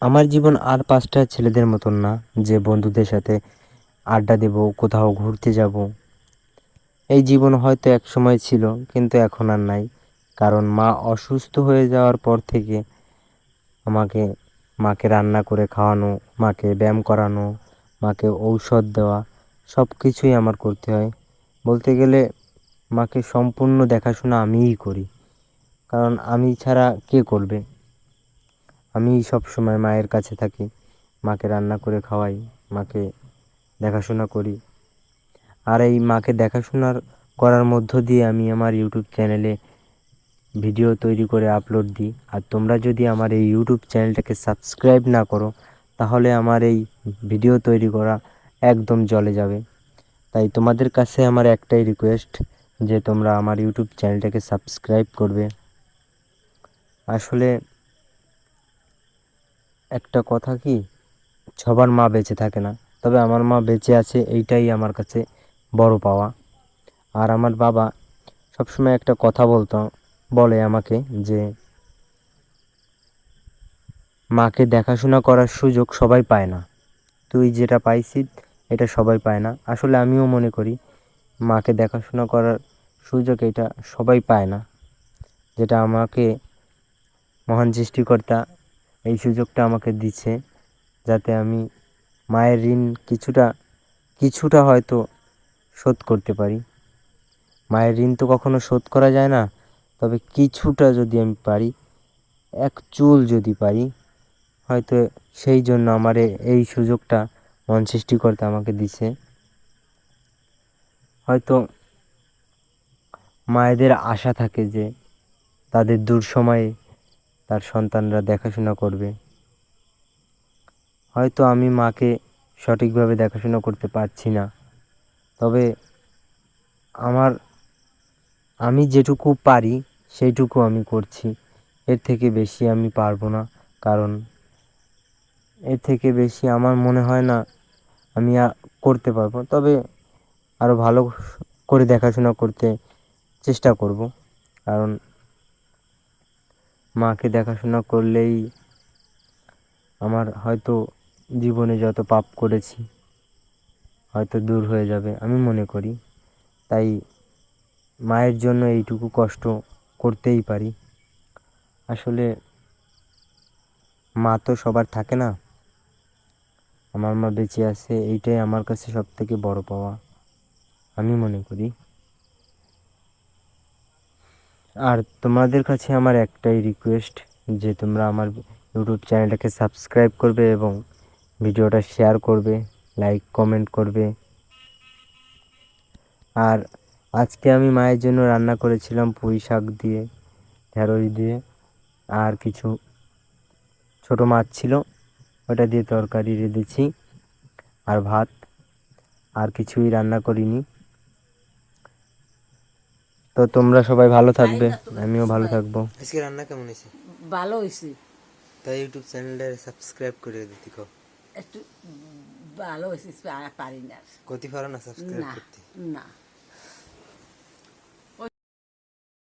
আমার জীবন আর পাঁচটা ছেলেদের মতন না, যে বন্ধুদের সাথে আড্ডা দেব, কোথাও ঘুরতে যাব। এই জীবন হয়তো এক সময় ছিল, কিন্তু এখন আর নাই। কারণ মা অসুস্থ হয়ে যাওয়ার পর থেকে আমাকে, মাকে রান্না করে খাওয়ানো, মাকে ব্যায়াম করানো, মাকে ঔষধ দেওয়া সব কিছুই আমার করতে হয়। বলতে গেলে মাকে সম্পূর্ণ দেখাশোনা আমিই করি। কারণ আমি ছাড়া কে করবে? আমি সব সময় মায়ের কাছে থাকি। মাকে রান্না করে খাওয়াই, মাকে দেখাশোনা করি। আর এই মাকে দেখাশোনার করার মধ্য দিয়ে আমি আমার ইউটিউব চ্যানেলে ভিডিও তৈরি করে আপলোড দিই। আর তোমরা যদি আমার এই ইউটিউব চ্যানেলটাকে সাবস্ক্রাইব না করো, তাহলে আমার এই ভিডিও তৈরি করা একদম জলে যাবে। তাই তোমাদের কাছে আমার একটাই রিকোয়েস্ট যে তোমরা আমার ইউটিউব চ্যানেলটাকে সাবস্ক্রাইব করবে। আসলে একটা কথা কি? সবার মা বেঁচে থাকে না। তবে আমার মা বেঁচে আছে, এইটাই আমার কাছে বড় পাওয়া। আর আমার বাবা সবসময় একটা কথা বলতো, বলে আমাকে যে, মাকে দেখাশোনা করার সুযোগ সবাই পায় না। তুই যেটা পাইছিস, এটা সবাই পায় না। আসলে আমিও মনে করি, মাকে দেখাশোনা করার সুযোগ এটা সবাই পায় না। যেটা আমাকে মহান সৃষ্টিকর্তা এই সুযোগটা আমাকে দিচ্ছে যাতে আমি মায়ের ঋণ কিছুটা কিছুটা হয়তো শোধ করতে পারি। মায়ের ঋণ তো কখনো শোধ করা যায় না, তবে কিছুটা যদি আমি পারি, এক চুল যদি পারি, হয়তো সেই জন্য আমার এই সুযোগটা মন সৃষ্টিকর্তা আমাকে দিছে হয়তো মায়েদের আশা থাকে যে তাদের দূর সময়ে তার সন্তানরা দেখাশোনা করবে। হয়তো আমি মাকে সঠিকভাবে দেখাশোনা করতে পারছি না। তবে আমার, আমি যেটুকু পারি, সেইটুকু আমি করছি। এর থেকে বেশি আমি পারব না, কারণ এর থেকে বেশি আমার মনে হয় না আমি করতে পারব। তবে আরও ভালো করে দেখাশোনা করতে চেষ্টা করব, কারণ মাকে দেখাশোনা করলেই আমার হয়তো জীবনে যত পাপ করেছি হয়তো দূর হয়ে যাবে, আমি মনে করি। তাই মায়ের জন্য এইটুকু কষ্ট করতেই পারি। আসলে মা তো সবার থাকে না। আমার মা বেঁচে আছে, এইটাই আমার কাছে সব থেকে বড় পাওয়া, আমি মনে করি। আর তোমাদের কাছে আমার একটাই রিকোয়েস্ট যে তোমরা আমার ইউটিউব চ্যানেলটাকে সাবস্ক্রাইব করবে এবং ভিডিওটা শেয়ার করবে লাইক কমেন্ট করবে। আর আজকে আমি মায়ের জন্য রান্না করেছিলাম পুঁই শাক দিয়ে, ঢেঁড়স দিয়ে, আর কিছু ছোটো মাছ ছিল, ওটা দিয়ে তরকারি রেঁধেছি, আর ভাত, আর কিছুই রান্না করিনি। তো তোমরা সবাই ভালো থাকবে। আমিও ভালো থাকব। আজকে রান্না কেমন হয়েছে? ভালো হয়েছে। তাই ইউটিউব চ্যানেলটা সাবস্ক্রাইব করে দিতে কো একটু ভালো হয়েছে পারি না। কতি পারো না সাবস্ক্রাইব করতে। না।